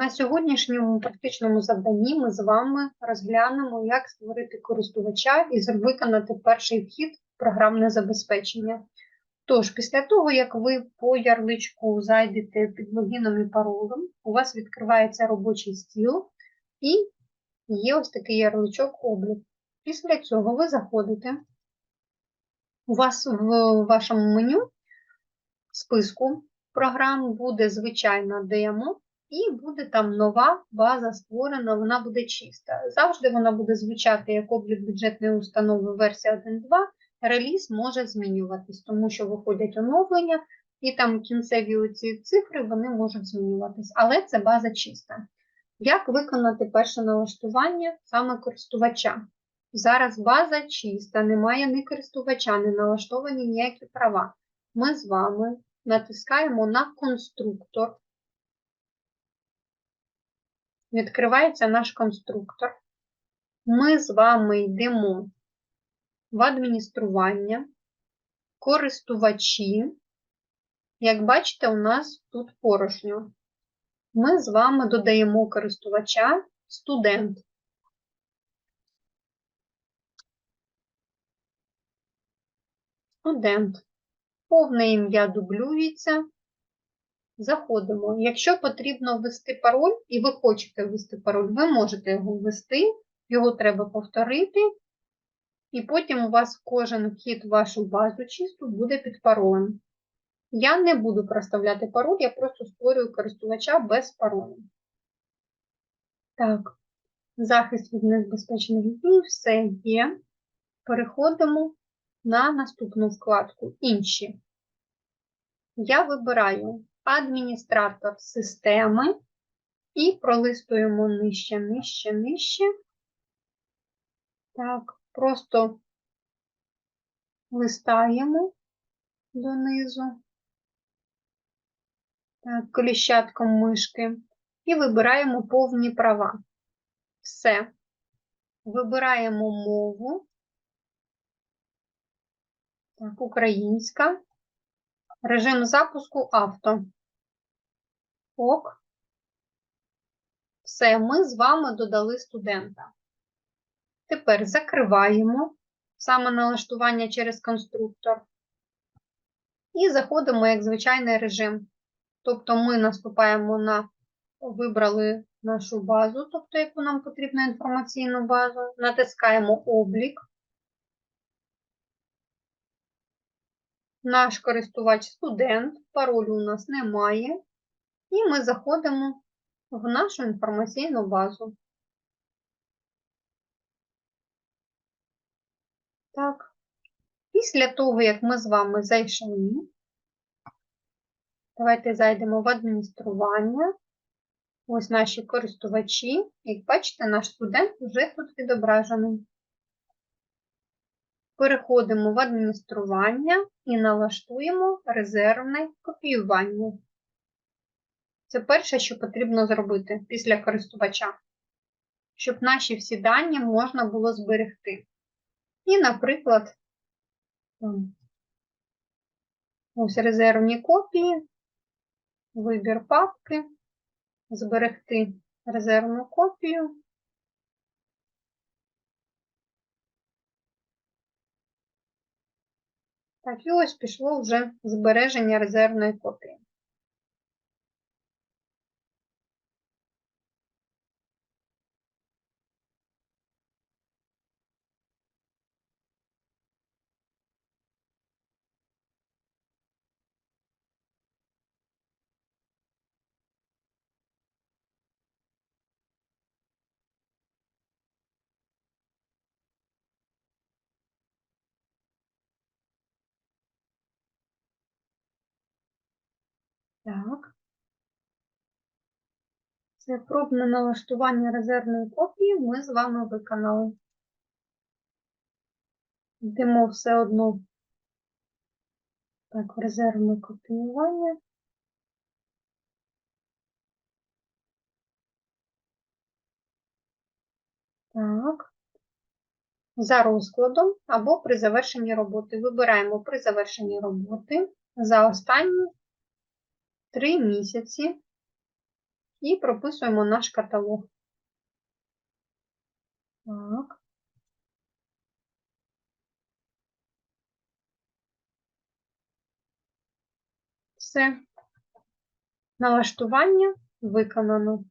На сьогоднішньому практичному завданні ми з вами розглянемо, як створити користувача і виконати перший вхід в програмне забезпечення. Тож, після того, як ви по ярличку зайдете під логіном і паролем, у вас відкривається робочий стіл і є ось такий ярличок облік. Після цього ви заходите. У вас в вашому меню списку програм буде звичайна демо, і буде там нова база створена, вона буде чиста. Завжди вона буде звучати як облік бюджетної установи версія 1.2. Реліз може змінюватись, тому що виходять оновлення, і там кінцеві оці цифри вони можуть змінюватись, але це база чиста. Як виконати перше налаштування саме користувача? Зараз база чиста, немає ні користувача, не налаштовані ніякі права. Ми з вами натискаємо на конструктор. Відкривається наш конструктор. Ми з вами йдемо в адміністрування, користувачі. Як бачите, у нас тут порожньо. Ми з вами додаємо користувача студент. Студент. Повне ім'я дублюється. Заходимо. Якщо потрібно ввести пароль, і ви хочете ввести пароль, ви можете його ввести, його треба повторити, і потім у вас кожен вхід в вашу базу чисту буде під паролем. Я не буду проставляти пароль, я просто створюю користувача без паролю. Так, захист від небезпечних дій, все є. Переходимо на наступну вкладку Інші. Я вибираю адміністратор системи і пролистуємо нижче, нижче, нижче. Так, просто листаємо донизу. Так, коліщатком мишки. І вибираємо повні права. Все. Вибираємо мову. Так, українська. Режим запуску авто. Ок. Все, ми з вами додали студента. Тепер закриваємо саме налаштування через конструктор. І заходимо як звичайний режим. Тобто ми наступаємо на вибрали нашу базу, тобто яку нам потрібна інформаційну базу, натискаємо облік. Наш користувач студент, паролю у нас немає, і ми заходимо в нашу інформаційну базу. Так, після того, як ми з вами зайшли, давайте зайдемо в адміністрування. Ось наші користувачі. Як бачите, наш студент вже тут відображений. Переходимо в адміністрування і налаштуємо резервне копіювання. Це перше, що потрібно зробити після користувача, щоб наші всі дані можна було зберегти. І, наприклад, ось резервні копії, вибір папки, зберегти резервну копію. Так, і ось пішло вже збереження резервної копії. Так. Це пробне налаштування резервної копії ми з вами виконали. Йдемо все одно. Так, в резервне копіювання. Так. За розкладом або при завершенні роботи. Вибираємо при завершенні роботи за останню Три місяці і прописуємо наш каталог. Так. Все. Налаштування виконано.